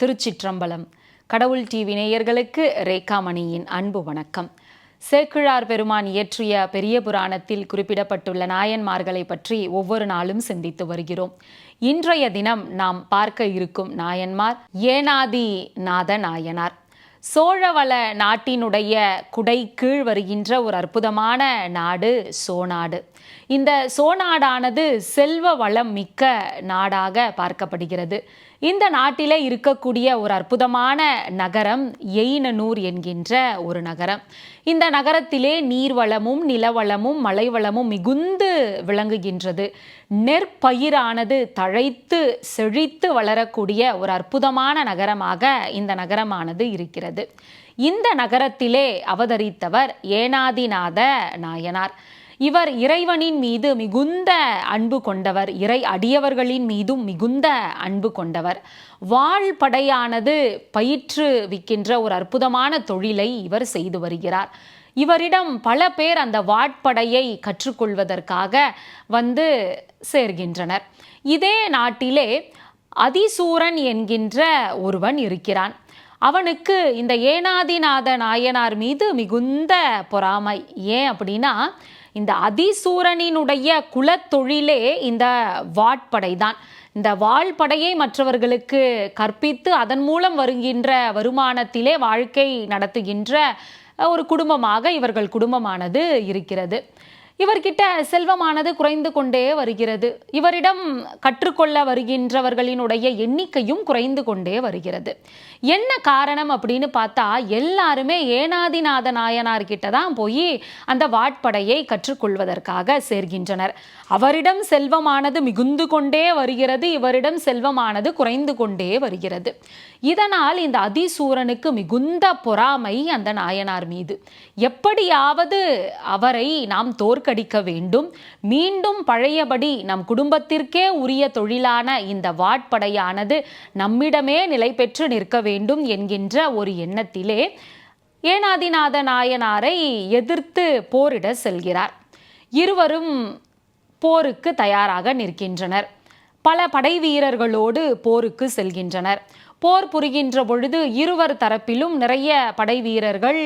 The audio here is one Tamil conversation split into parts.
திருச்சிற்றம்பலம். கடவுள் டிவி நேயர்களுக்கு ரேகாமணியின் அன்பு வணக்கம். சேக்கிழார் பெருமான் இயற்றிய பெரிய புராணத்தில் குறிப்பிடப்பட்டுள்ள நாயன்மார்களை பற்றி ஒவ்வொரு நாளும் சிந்தித்து வருகிறோம். இன்றைய தினம் நாம் பார்க்க இருக்கும் நாயன்மார் ஏனாதி நாத நாயனார் சோழவள நாட்டினுடைய குடை கீழ் வருகின்ற ஒரு அற்புதமான நாடு சோநாடு இந்த சோநாடானது செல்வ வளம் மிக்க நாடாக பார்க்கப்படுகிறது. இந்த நாட்டில் இருக்கக்கூடிய ஒரு அற்புதமான நகரம் எயினனூர் என்கின்ற ஒரு நகரம். இந்த நகரத்திலே நீர்வளமும் நிலவளமும் மலைவளமும் மிகுந்து விளங்குகின்றது. நெற்பயிரானது தழைத்து செழித்து வளரக்கூடிய ஒரு அற்புதமான நகரமாக இந்த நகரமானது இருக்கிறது. இந்த நகரத்திலே அவதரித்தவர் ஏனாதிநாத நாயனார். இவர் இறைவனின் மீது மிகுந்த அன்பு கொண்டவர். இறை அடியவர்களின் மீதும் மிகுந்த அன்பு கொண்டவர். வாழ்படையானது பயிற்றுவிக்கின்ற ஒரு அற்புதமான தொழிலை இவர் செய்து வருகிறார். இவரிடம் பல பேர் அந்த வாட்படையை கற்றுக்கொள்வதற்காக வந்து சேர்கின்றனர். இதே நாட்டிலே அதிசூரன் என்கின்ற ஒருவன் இருக்கிறான். அவனுக்கு இந்த ஏனாதிநாத நாயனார் மீது மிகுந்த பொறாமை. ஏன் அப்படின்னா இந்த அதிசூரனினுடைய குலத்தொழிலே இந்த வாட்படை தான் இந்த வாழ்படையை மற்றவர்களுக்கு கற்பித்து அதன் மூலம் வருகின்ற வருமானத்திலே வாழ்க்கை நடத்துகின்ற ஒரு குடும்பமாக இவர்கள் குடும்பமானது இருக்கிறது. இவர்கிட்ட செல்வமானது குறைந்து கொண்டே வருகிறது. இவரிடம் கற்றுக்கொள்ள வருகின்றவர்களினுடைய எண்ணிக்கையும் குறைந்து கொண்டே வருகிறது. என்ன காரணம் அப்படின்னு பார்த்தா எல்லாருமே ஏனாதிநாத நாயனார் கிட்ட தான் போய் அந்த வாட்படையை கற்றுக்கொள்வதற்காக சேர்கின்றனர். அவரிடம் செல்வமானது மிகுந்து கொண்டே வருகிறது இவரிடம் செல்வமானது குறைந்து கொண்டே வருகிறது. இதனால் இந்த அதிசூரனுக்கு மிகுந்த பொறாமை அந்த நாயனார் மீது. எப்படியாவது அவரை நாம் தோற்கடிக்க வேண்டும். மீண்டும் பழையபடி நம் குடும்பத்திற்கே உரிய தொழிலான இந்த வாட்படையானது நம்மிடமே நிலை பெற்று நிற்க வேண்டும் என்கின்ற ஒரு எண்ணத்திலே ஏனாதிநாத நாயனாரை எதிர்த்து போரிட செல்கிறார். இருவரும் போருக்கு தயாராக நிற்கின்றனர். பல படை வீரர்களோடு போருக்கு செல்கின்றனர். போர் புரிகின்ற பொழுது இருவர் தரப்பிலும் நிறைய படை வீரர்கள்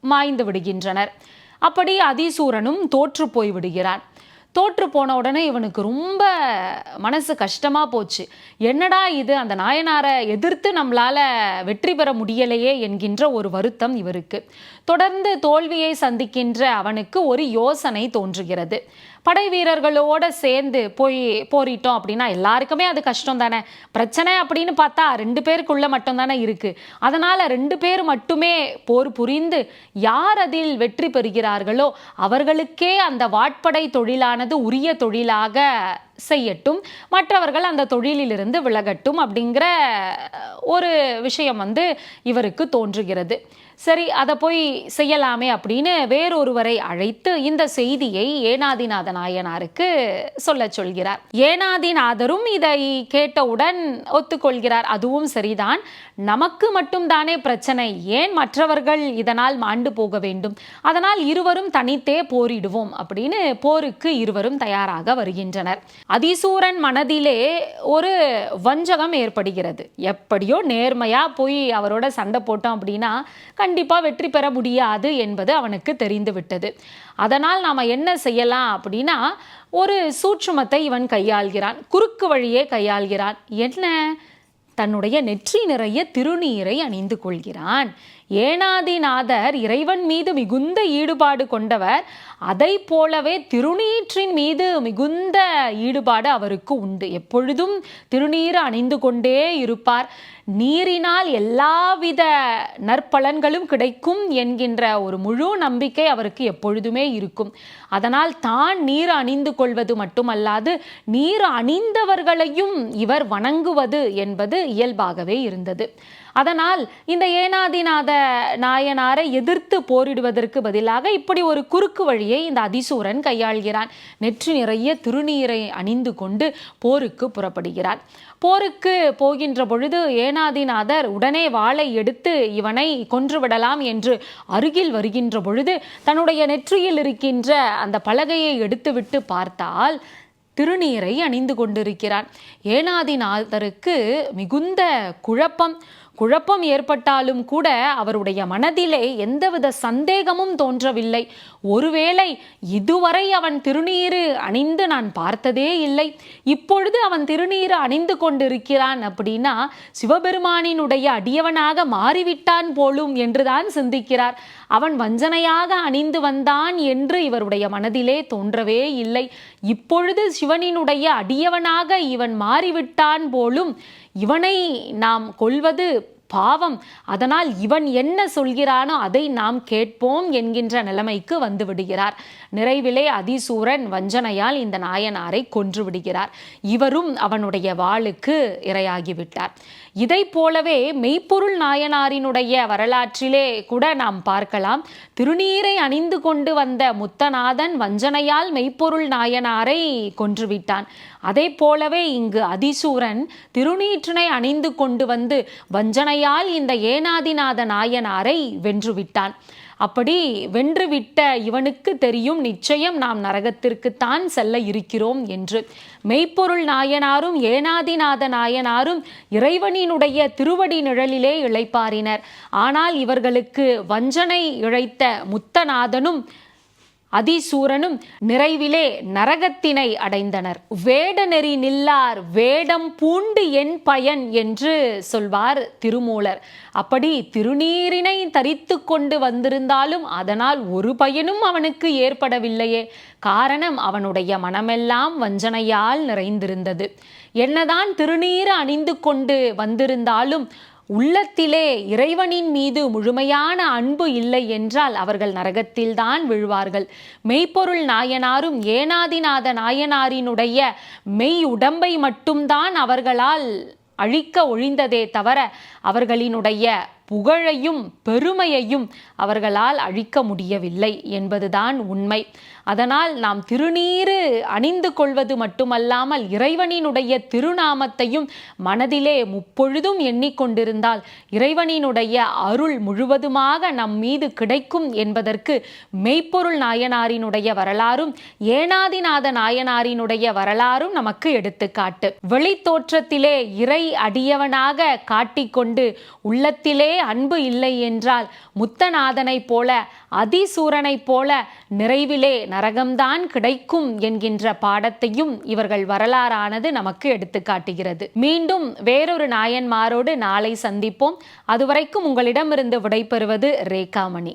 மாய்ந்து விடுகின்றனர். அப்படி அதிசூரனும் தோற்று போய் விடுகிறான். தோற்று போன உடனே இவனுக்கு ரொம்ப மனசு கஷ்டமாக போச்சு. என்னடா இது? அந்த நாயனாரை எதிர்த்து நம்மளால் வெற்றி பெற முடியலையே என்கின்ற ஒரு வருத்தம் இவருக்கு. தொடர்ந்து தோல்வியை சந்திக்கின்ற அவனுக்கு ஒரு யோசனை தோன்றுகிறது. படை வீரர்களோட சேர்ந்து போய் போரிட்டோம் அப்படின்னா எல்லாருக்குமே அது கஷ்டம் தானே பிரச்சனை அப்படின்னு பார்த்தா ரெண்டு பேருக்குள்ள மட்டும் தானே இருக்கு. அதனால ரெண்டு பேர் மட்டுமே போர் புரிந்து யார் அதில் வெற்றி பெறுகிறார்களோ அவர்களுக்கே அந்த வாட்படை தொழிலானது உரிய தொழிலாக செய்யட்டும் மற்றவர்கள் அந்த தொழிலிலிருந்து விலகட்டும் அப்படிங்கிற ஒரு விஷயம் வந்து இவருக்கு தோன்றுகிறது. சரி அதை போய் செய்யலாமே அப்படின்னு வேறொருவரை அழைத்து இந்த செய்தியை ஏனாதிநாத நாயனாருக்கு சொல்ல சொல்கிறார். ஏனாதிநாதரும் இதை கேட்டவுடன் ஒத்துக்கொள்கிறார். அதுவும் சரிதான். நமக்கு மட்டும்தானே பிரச்சனை. ஏன் மற்றவர்கள் இதனால் மாண்டு போக வேண்டும்? அதனால் இருவரும் தனித்தே போரிடுவோம் அப்படின்னு போருக்கு இருவரும் தயாராக வருகின்றனர். அதிசூரன் மனதிலே ஒரு வஞ்சகம் ஏற்படுகிறது. எப்படியோ நேர்மையாக போய் அவரோட சண்டை போட்டோம் அப்படின்னா கண்டிப்பாக வெற்றி பெற முடியாது என்பது அவனுக்கு தெரிந்து விட்டது அதனால் நாம் என்ன செய்யலாம் அப்படின்னா ஒரு சூட்சுமத்தை இவன் கையாள்கிறான். குறுக்கு வழியே கையாள்கிறான். என்ன? தன்னுடைய நெற்றி நிறைய திருநீரை அணிந்து கொள்கிறான். ஏனாதிநாதர் இறைவன் மீது மிகுந்த ஈடுபாடு கொண்டவர் அதை போலவே திருநீற்றின் மீது மிகுந்த ஈடுபாடு அவருக்கு உண்டு. எப்பொழுதும் திருநீர் அணிந்து கொண்டே இருப்பார். நீரினால் எல்லாவித நற்பலன்களும் கிடைக்கும் என்கின்ற ஒரு முழு நம்பிக்கை அவருக்கு எப்பொழுதுமே இருக்கும். அதனால் தான் நீர் அணிந்து கொள்வது மட்டுமல்லாது நீர் அணிந்தவர்களையும் இவர் வணங்குவது என்பது இயல்பாகவே இருந்தது. அதனால் இந்த ஏனாதிநாத நாயனாரை எதிர்த்து போரிடுவதற்கு பதிலாக இப்படி ஒரு குறுக்கு வழியை இந்த அதிசூரன் கையாள்கிறான். நெற்றி நிறைய திருநீரை அணிந்து கொண்டு போருக்கு புறப்படுகிறான் போருக்கு போகின்ற பொழுது ஏனாதிநாதர் உடனே வாளை எடுத்து இவனை கொன்றுவிடலாம் என்று அருகில் வருகின்ற பொழுது தன்னுடைய நெற்றியில் இருக்கின்ற அந்த பலகையை எடுத்துவிட்டு பார்த்தால் திருநீரை அணிந்து கொண்டிருக்கிறான் ஏனாதிநாதருக்கு மிகுந்த குழப்பம். குழப்பம் ஏற்பட்டாலும் கூட அவருடைய மனதிலே எந்தவித சந்தேகமும் தோன்றவில்லை. ஒருவேளை இதுவரை அவன் திருநீறு அணிந்து நான் பார்த்ததே இல்லை. இப்பொழுது அவன் திருநீறு அணிந்து கொண்டிருக்கிறான் அப்படின்னா சிவபெருமானினுடைய அடியவனாக மாறிவிட்டான் போலும் என்றுதான் சிந்திக்கிறார். அவன் வஞ்சனையாக அணிந்து வந்தான் என்று இவருடைய மனதிலே தோன்றவே இல்லை. இப்பொழுது சிவனினுடைய அடியவனாக இவன் மாறிவிட்டான் போலும் இவனை நாம் கொல்வது பாவம். அதனால் இவன் என்ன சொல்கிறானோ அதை நாம் கேட்போம் என்கின்ற நிலைமைக்கு வந்து விடுகிறார். நிறைவிலே அதிசூரன் வஞ்சனையால் இந்த நாயனாரை கொன்று விடுகிறார். இவரும் அவனுடைய வாளுக்கு இரையாகிவிட்டார். இதை போலவே மெய்ப்பொருள் நாயனாரினுடைய வரலாற்றிலே கூட நாம் பார்க்கலாம். திருநீரை அணிந்து கொண்டு வந்த முத்தநாதன் வஞ்சனையால் மெய்ப்பொருள் நாயனாரை கொன்றுவிட்டான். அதே போலவே இங்கு அதிசூரன் திருநீற்றினை அணிந்து கொண்டு வந்து வஞ்சனையால் இந்த ஏனாதிநாத நாயனாரை வென்றுவிட்டான். அப்படி வென்றுவிட்ட இவனுக்கு தெரியும் நிச்சயம் நாம் நரகத்திற்குத்தான் செல்ல இருக்கிறோம் என்று. மெய்ப்பொருள் நாயனாரும் ஏனாதிநாத நாயனாரும் இறைவனினுடைய திருவடி நிழலிலே இழைப்பாரினர். ஆனால் இவர்களுக்கு வஞ்சனை இழைத்த முத்தநாதனும் அதிசூரனும் நிறைவிலே நரகத்தினை அடைந்தனர். வேட நெறி நில்லார் வேடம் பூண்டு என் பயன் என்று சொல்வார் திருமூலர். அப்படி திருநீரினை தரித்து கொண்டு வந்திருந்தாலும் அதனால் ஒரு பயனும் அவனுக்கு ஏற்படவில்லையே. காரணம் அவனுடைய மனமெல்லாம் வஞ்சனையால் நிறைந்திருந்தது. என்னதான் திருநீர் அணிந்து கொண்டு வந்திருந்தாலும் உள்ளத்திலே இறைவனின் மீது முழுமையான அன்பு இல்லை என்றால் அவர்கள் நரகத்தில்தான் விழுவார்கள். மெய்ப்பொருள் நாயனாரும் ஏனாதிநாத நாயனாரினுடைய மெய் உடம்பை மட்டும்தான் அவர்களால் அழிக்க ஒழிந்ததே தவிர அவர்களினுடைய புகழையும் பெருமையையும் அவர்களால் அழிக்க முடியவில்லை என்பதுதான் உண்மை. அதனால் நாம் திருநீறு அணிந்து கொள்வது மட்டுமல்லாமல் இறைவனினுடைய திருநாமத்தையும் மனதிலே முப்பொழுதும் எண்ணிக்கொண்டிருந்தால் இறைவனினுடைய அருள் முழுவதுமாக நம் மீது கிடைக்கும் என்பதற்கு மெய்ப்பொருள் நாயனாரினுடைய வரலாறும் ஏனாதிநாத நாயனாரினுடைய வரலாறும் நமக்கு எடுத்துக்காட்டு. வெளித்தோற்றத்திலே இறை அடியவனாக காட்டிக்கொண்டு உள்ளத்திலே அன்பு இல்லை என்றால் முத்தநாதனைப் போல அதிசூரனைப் போல நிறைவிலே நரகம்தான் கிடைக்கும் என்கின்ற பாடத்தையும் இவர்கள் வரலாறானது நமக்கு எடுத்துக்காட்டுகிறது மீண்டும் வேறொரு நாயன்மாரோடு நாளை சந்திப்போம். அதுவரைக்கும் உங்களிடமிருந்து விடைபெறுவது ரேகாமணி.